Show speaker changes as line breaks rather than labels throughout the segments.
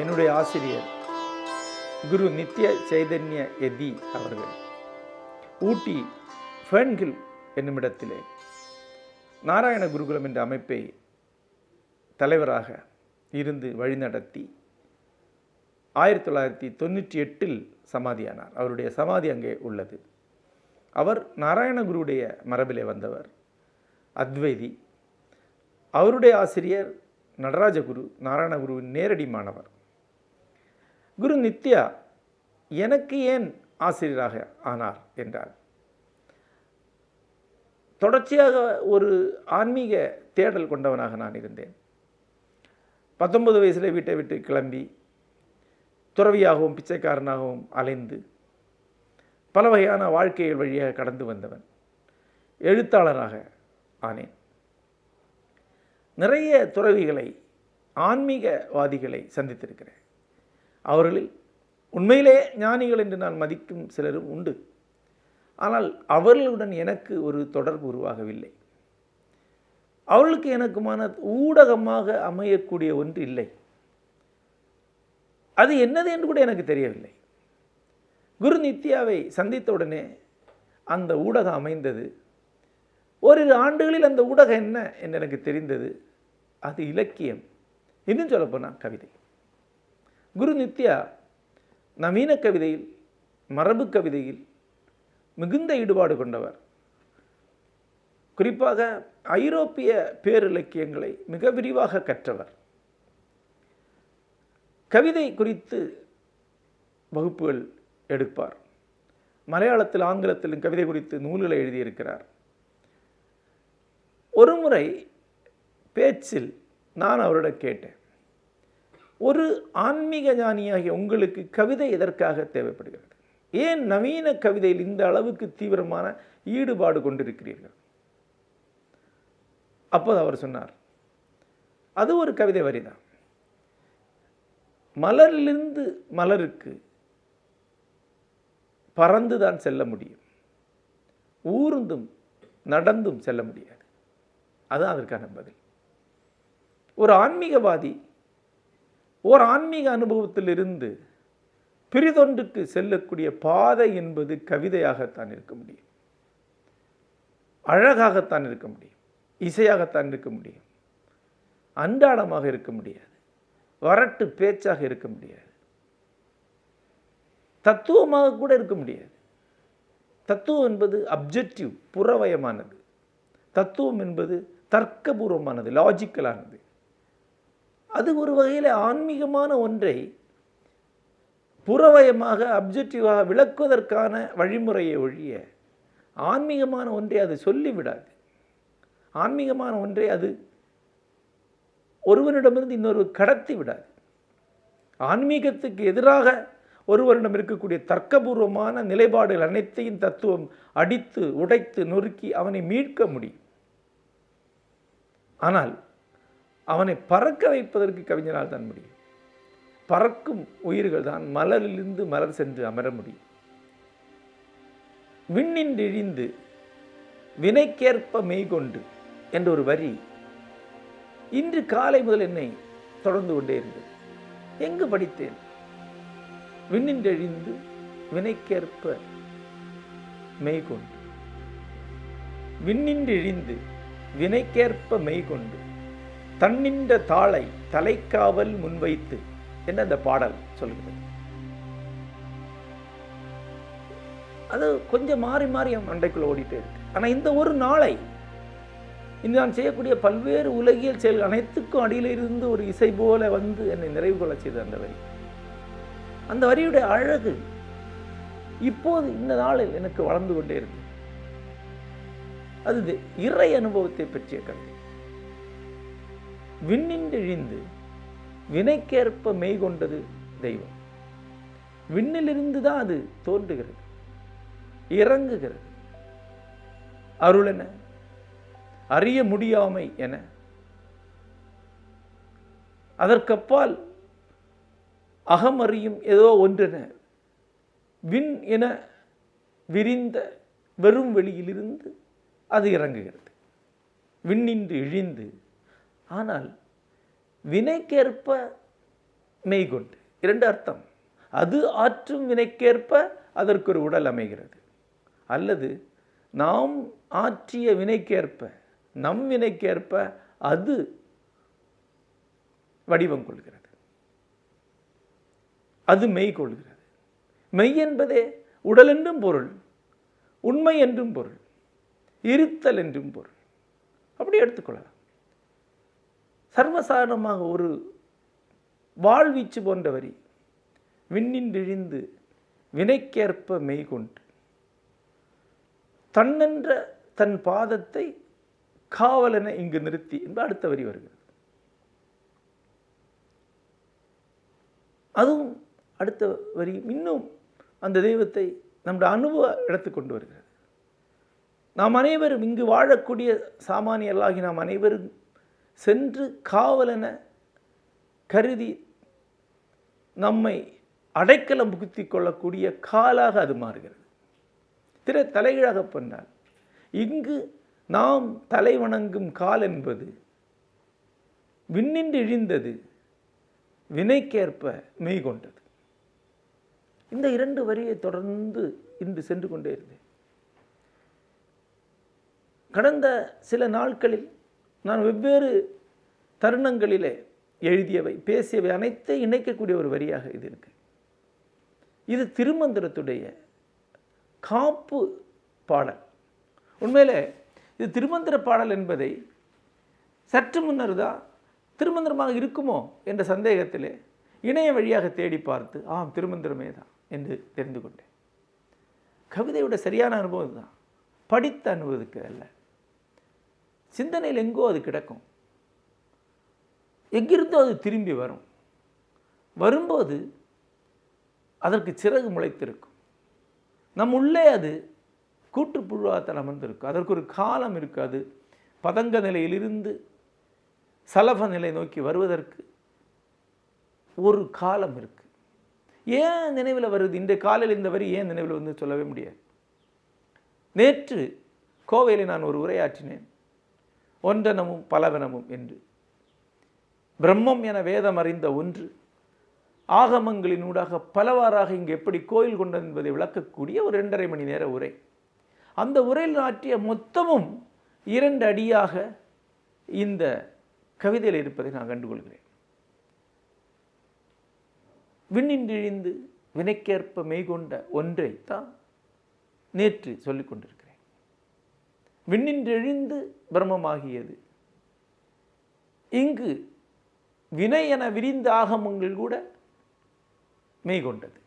என்னுடைய ஆசிரியர் குரு நித்ய சைதன்ய எதி அவர்கள். ஊட்டி ஃபேன்கில் என்னுமிடத்திலே நாராயண குருகுலம் என்ற அமைப்பை தலைவராக இருந்து வழிநடத்தி ஆயிரத்தி தொள்ளாயிரத்தி தொண்ணூற்றி எட்டில் சமாதியானார். அவருடைய சமாதி அங்கே உள்ளது. அவர் நாராயணகுருவுடைய மரபிலே வந்தவர். அத்வைதி. அவருடைய ஆசிரியர் நடராஜகுரு நாராயணகுருவின் நேரடி மாணவர். குரு நித்யா எனக்கு ஏன் ஆசிரியராக ஆனார் என்றார். தொடர்ச்சியாக ஒரு ஆன்மீக தேடல் கொண்டவனாக நான் இருந்தேன். பத்தொன்பது வயசில் வீட்டை விட்டு கிளம்பி துறவியாகவும் பிச்சைக்காரனாகவும் அலைந்து பல வகையான வாழ்க்கைகள் வழியாக கடந்து வந்தவன் எழுத்தாளராக ஆனேன். நிறைய துறவிகளை ஆன்மீகவாதிகளை சந்தித்திருக்கிறேன். அவர்களில் உண்மையிலே ஞானிகள் என்று நான் மதிக்கும் சிலரும் உண்டு. ஆனால் அவர்களுடன் எனக்கு ஒரு தொடர்பு உருவாகவில்லை. அவர்களுக்கு எனக்குமான ஊடகமாக அமையக்கூடிய ஒன்று இல்லை. அது என்னது என்று கூட எனக்கு தெரியவில்லை. குரு நித்யாவை சந்தித்தவுடனே அந்த ஊடகம் அமைந்தது. ஓரிரு ஆண்டுகளில் அந்த ஊடகம் என்ன என்று எனக்கு தெரிந்தது. அது இலக்கியம். இன்னும் சொல்லப்போனால் கவிதை. குரு நித்யா நவீன கவிதையில் மரபு கவிதையில் மிகுந்த ஈடுபாடு கொண்டவர். குறிப்பாக ஐரோப்பிய பேரிலக்கியங்களை மிக விரிவாக கற்றவர். கவிதை குறித்து வகுப்புகள் எடுப்பார். மலையாளத்தில் ஆங்கிலத்திலும் கவிதை குறித்து நூல்களை எழுதியிருக்கிறார். ஒரு முறை பேச்சில் நான் அவரிடம் கேட்டேன். ஒரு ஆன்மீக ஞானியாகிய உங்களுக்கு கவிதை எதற்காக தேவைப்படுகிறது? ஏன் நவீன கவிதையில் இந்த அளவுக்கு தீவிரமான ஈடுபாடு கொண்டிருக்கிறீர்கள்? அப்போது அவர் சொன்னார் அது ஒரு கவிதை வரிதான். மலரிலிருந்து மலருக்கு பறந்து தான் செல்ல முடியும். ஊர்ந்தும் நடந்தும் செல்ல முடியாது. அதுதான் அதற்கான பதில். ஒரு ஆன்மீகவாதி ஓர் ஆன்மீக அனுபவத்திலிருந்து பிரிதொன்றுக்கு செல்லக்கூடிய பாதை என்பது கவிதையாகத்தான் இருக்க முடியும். அழகாகத்தான் இருக்க முடியும். இசையாகத்தான் இருக்க முடியும். அன்றாடமாக இருக்க முடியாது. வரட்டு பேச்சாக இருக்க முடியாது. தத்துவமாக கூட இருக்க முடியாது. தத்துவம் என்பது அப்ஜெக்டிவ் புறவயமானது. தத்துவம் என்பது தர்க்கபூர்வமானது லாஜிக்கலானது அது ஒரு வகையில் ஆன்மீகமான ஒன்றை புறவயமாக அப்ஜெக்டிவாக விளக்குவதற்கான வழிமுறையை ஒழிய ஆன்மீகமான ஒன்றை அது சொல்லிவிடாது. ஆன்மீகமான ஒன்றை அது ஒருவனிடமிருந்து இன்னொரு கடத்தி விடாது ஆன்மீகத்துக்கு எதிராக ஒருவரிடம் இருக்கக்கூடிய தர்க்கபூர்வமான நிலைப்பாடுகள் அனைத்தையும் தத்துவம் அடித்து உடைத்து நொறுக்கி அவனை மீட்க முடியும். ஆனால் அவனை பறக்க வைப்பதற்கு கவிஞனால் தான் முடியும். பறக்கும் உயிர்கள் தான் மலரிலிருந்து மலர் சென்று அமர முடியும். விண்ணின்றிழிந்து வினைக்கேற்ப மெய்கொண்டு என்ற ஒரு வரி இன்று காலை முதல் என்னை தொடர்ந்து கொண்டே இருந்தது. எங்கு படித்தேன்? விண்ணின்றெழிந்து வினைக்கேற்ப மெய்கொண்டு விண்ணின்றெழிந்து வினைக்கேற்ப மெய்கொண்டு தன்னின்ற தாளை தலைக்காவல் முன்வைத்து என்று அந்த பாடல் சொல்கிறது. அது கொஞ்சம் மாறி மாறி என் மண்டைக்குள்ள ஓடிட்டே இருக்கு. ஆனால் இந்த ஒரு நாளை இந்த நான் செய்யக்கூடிய பல்வேறு உலகியல் செயல்கள் அனைத்துக்கும் அடியில் இருந்து ஒரு இசை போல வந்து என்னை நிறைவு கொள்ள செய்த அந்த வரி. அந்த வரியுடைய அழகு இப்போது இந்த நாளில் எனக்கு வளர்ந்து கொண்டே இருக்கு. அது இறை அனுபவத்தை பற்றிய கல்வி விண்ணின்றெழிந்து வினைக்கேற்ப மெய் கொண்டது தெய்வம். விண்ணிலிருந்து தான் அது தோன்றுகிறது இறங்குகிறது. அருள் என அறிய முடியாமை என. அதற்கப்பால் அகம் அறியும் ஏதோ ஒன்றென. விண் என விரிந்த வெறும் வெளியிலிருந்து அது இறங்குகிறது. விண்ணின்று இழிந்து ஆனால் வினைக்கேற்ப மெய்கொண்டு. இரண்டு அர்த்தம். அது ஆற்றும் வினைக்கேற்ப அதற்கு ஒரு உடல் அமைகிறது. அல்லது நாம் ஆற்றிய வினைக்கேற்ப நம் வினைக்கேற்ப அது வடிவம் கொள்கிறது. அது மெய் கொள்கிறது. மெய் என்பதே உடல் என்றும் பொருள் உண்மை என்றும் பொருள் இருத்தல் என்றும் பொருள். அப்படி எடுத்துக்கொள்ளலாம் சர்வசாதாரணமாக ஒரு வாழ்வீச்சு போன்ற வரி விண்ணின்றிழிந்து வினைக்கேற்ப மெய்கொண்டு தன்னென்ற தன் பாதத்தை காவலென இங்கு நிறுத்தி என்று அடுத்த வரி வருகிறது. அதுவும் அடுத்த வரி இன்னும் அந்த தெய்வத்தை நம்முடைய அனுபவ இடத்துக்கு கொண்டு வருகிறது. நாம் அனைவரும் இங்கு வாழக்கூடிய சாமானியர்களாகி நாம் அனைவரும் சென்று காவலென கருதி நம்மை அடைக்கலம் புகுத்தி கொள்ளக்கூடிய காலாக அது மாறுகிறது. திரை தலைகீழாக பண்ணால் இங்கு நாம் தலை வணங்கும் கால் என்பது விண்ணின்று இழிந்தது வினைக்கேற்ப மெய் கொண்டது. இந்த இரண்டு வரியை தொடர்ந்து இன்று சென்று கொண்டே இருந்தேன். கடந்த சில நாட்களில் நான் வெவ்வேறு தருணங்களிலே எழுதியவை பேசியவை அனைத்தை இணைக்கக்கூடிய ஒரு வரியாக இது இருக்குது இது திருமந்திரத்துடைய காப்பு பாடல். உண்மையில் இது திருமந்திர பாடல் என்பதை சற்று முன்னர் தான் திருமந்திரமாக இருக்குமோ என்ற சந்தேகத்திலே இணைய வழியாக தேடி பார்த்து ஆம் திருமந்திரமே தான் என்று தெரிந்து கொண்டேன். கவிதையோட சரியான அனுபவம் தான் படித்த அனுபவத்துக்கு அல்ல. சிந்தனையில் எங்கோ அது கிடக்கும். எங்கிருந்தோ அது திரும்பி வரும். வரும்போது அதற்கு சிறகு முளைத்திருக்கும். நம் உள்ளே அது கூட்டுப்புழுவாத்தில் அமர்ந்திருக்கும். அதற்கு ஒரு காலம் இருக்காது பதங்க நிலையிலிருந்து சலப நிலை நோக்கி வருவதற்கு ஒரு காலம் இருக்குது ஏன் நினைவில் வருது? இந்த காலையில் இந்த வரி ஏன் நினைவில் வந்து சொல்லவே முடியாது. நேற்று கோவையில் நான் ஒரு உரையாற்றினேன். ஒன்றனமும் பலவனமும் என்று. பிரம்மம் என வேதம் அறிந்த ஒன்று ஆகமங்களின் ஊடாக பலவாறாக இங்கு எப்படி கோயில் கொண்டது என்பதை விளக்கக்கூடிய ஒரு இரண்டரை மணி நேர உரை. அந்த உரையில் ஆற்றிய மொத்தமும் இரண்டு அடியாக இந்த கவிதையில் இருப்பதை நான் கண்டுகொள்கிறேன். விண்ணின்றிழிந்து வினைக்கேற்ப மெய்கொண்ட ஒன்றை தான் நேற்று சொல்லிக்கொண்டிருக்கிறேன். விண்ணின்றெழிந்து பிரம்மமாகியது. இங்கு வினை என விரிந்த ஆகமங்கள் கூட மெய்கொண்டது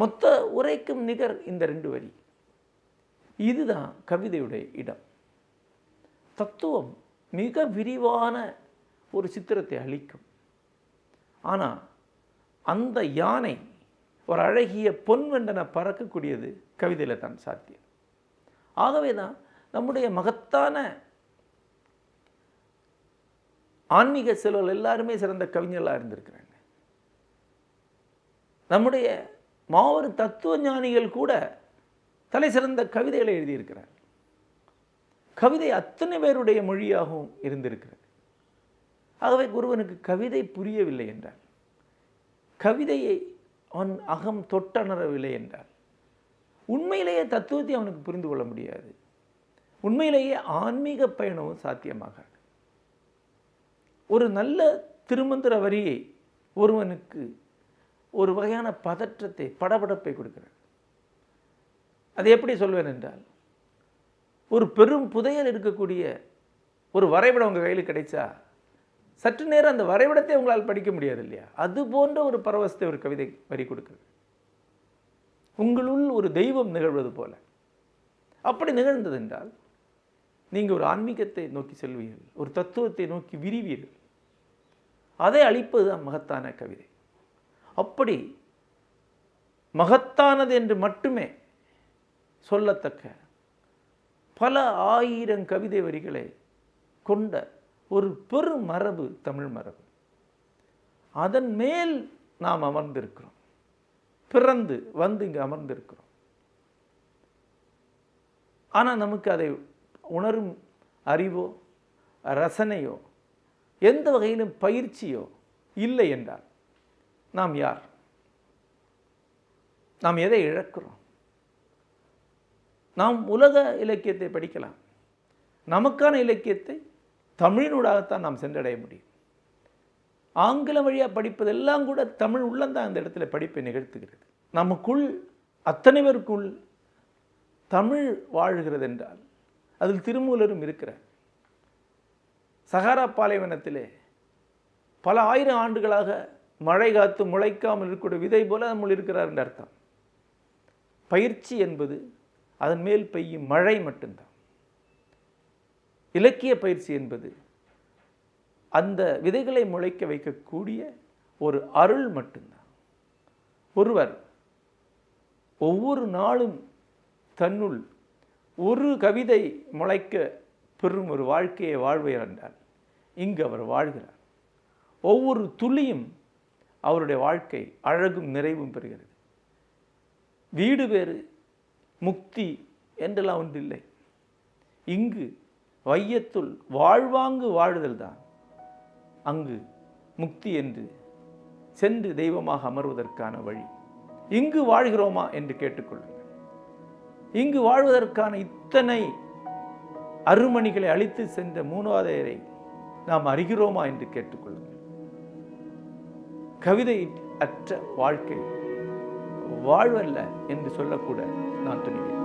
மொத்த உரைக்கும் நிகர் இந்த ரெண்டு வரி. இதுதான் கவிதையுடைய இடம். தத்துவம் மிக விரிவான ஒரு சித்திரத்தை அளிக்கும். ஆனால் அந்த யானை ஒரு அழகிய பொன்வெண்டனை பறக்கக்கூடியது கவிதையில் தான் சாத்தியம். ஆகவே தான் நம்முடைய மகத்தான ஆன்மீக செல்வர்கள் எல்லாருமே சிறந்த கவிஞர்களாக இருந்திருக்கிறாங்க. நம்முடைய மாபெரும் தத்துவ ஞானிகள் கூட தலை சிறந்த கவிதைகளை எழுதியிருக்கிறார். கவிதை அத்தனை பேருடைய மொழியாகவும் இருந்திருக்கிறது. ஆகவே குருவனுக்கு கவிதை புரியவில்லை என்றார். கவிதையை அவன் அகம் தொட்டணரவில்லை என்றார். உண்மையிலேயே தத்துவத்தை அவனுக்கு புரிந்து கொள்ள முடியாது. உண்மையிலேயே ஆன்மீக பயணமும் சாத்தியமாகாது. ஒரு நல்ல திருமந்திர வரியை ஒருவனுக்கு ஒரு வகையான பதற்றத்தை படபடப்பை கொடுக்கிறது. அதை எப்படி சொல்வேன் என்றால் ஒரு பெரும் புதையல் இருக்கக்கூடிய ஒரு வரைபடம் உங்கள் கையில் கிடைச்சா சற்று நேரம் அந்த வரைபடத்தை உங்களால் படிக்க முடியாது இல்லையா? அது போன்ற ஒரு பரவசத்தை ஒரு கவிதை வரி கொடுக்குது உங்களுள் ஒரு தெய்வம் நிகழ்வது போல. அப்படி நிகழ்ந்தது என்றால் நீங்கள் ஒரு ஆன்மீகத்தை நோக்கி செல்வீர்கள் ஒரு தத்துவத்தை நோக்கி விரிவீர்கள். அதை அளிப்பது தான் மகத்தான கவிதை. அப்படி மகத்தானது என்று மட்டுமே சொல்லத்தக்க பல ஆயிரம் கவிதை வரிகளை கொண்ட ஒரு பெரும் மரபு தமிழ் மரபு. அதன் மேல் நாம் அமர்ந்திருக்கிறோம். பிறந்து வந்து இங்கே அமர்ந்திருக்கிறோம். ஆனால் நமக்கு அதை உணரும் அறிவோ ரசனையோ எந்த வகையிலும் பயிற்சியோ இல்லை என்றால் நாம் யார்? நாம் எதை இழக்கிறோம்? நாம் உலக இலக்கியத்தை படிக்கலாம். நமக்கான இலக்கியத்தை தமிழினூடாகத்தான் நாம் சென்றடைய முடியும். ஆங்கிலம் வழியாக படிப்பதெல்லாம் கூட தமிழ் உள்ளந்தான் அந்த இடத்துல படிப்பை நிகழ்த்துகிறது. நமக்குள் அத்தனை பேருக்குள் தமிழ் வாழ்கிறது என்றால் அதில் திருமூலரும் இருக்கிறார். சகாரா பாலைவனத்திலே பல ஆயிரம் ஆண்டுகளாக மழை காத்து முளைக்காமல் இருக்கக்கூடிய விதை போல நம்ம இருக்கிறார் என்று அர்த்தம். பயிற்சி என்பது அதன் மேல் பெய்யும் மழை மட்டும்தான். இலக்கிய பயிற்சி என்பது அந்த விதைகளை முளைக்க வைக்கக்கூடிய ஒரு அருள் மட்டும்தான். ஒருவர் ஒவ்வொரு நாளும் தன்னுள் ஒரு கவிதை முளைக்க பெறும் ஒரு வாழ்க்கையை வாழ்வார் என்றால் இங்கு அவர் வாழ்கிறார். ஒவ்வொரு துளியும் அவருடைய வாழ்க்கை அழகும் நிறைவும் பெறுகிறது. வீடு வேறு முக்தி என்றெல்லாம் ஒன்றில்லை. இங்கு வையத்துள் வாழ்வாங்கு வாழுதல் தான் அங்கு முக்தி என்று சென்று தெய்வமாக அமர்வதற்கான வழி. இங்கு வாழ்கிறோமா என்று கேட்டுக்கொள்ளுங்கள். இங்கு வாழ்வதற்கான இத்தனை அருமணிகளை அழித்து சென்ற மூணாவதையரை நாம் அறிகிறோமா என்று கேட்டுக்கொள்ளுங்கள். கவிதை அற்ற வாழ்க்கை வாழ்வல்ல என்று சொல்லக்கூட நான் துணிவேன்.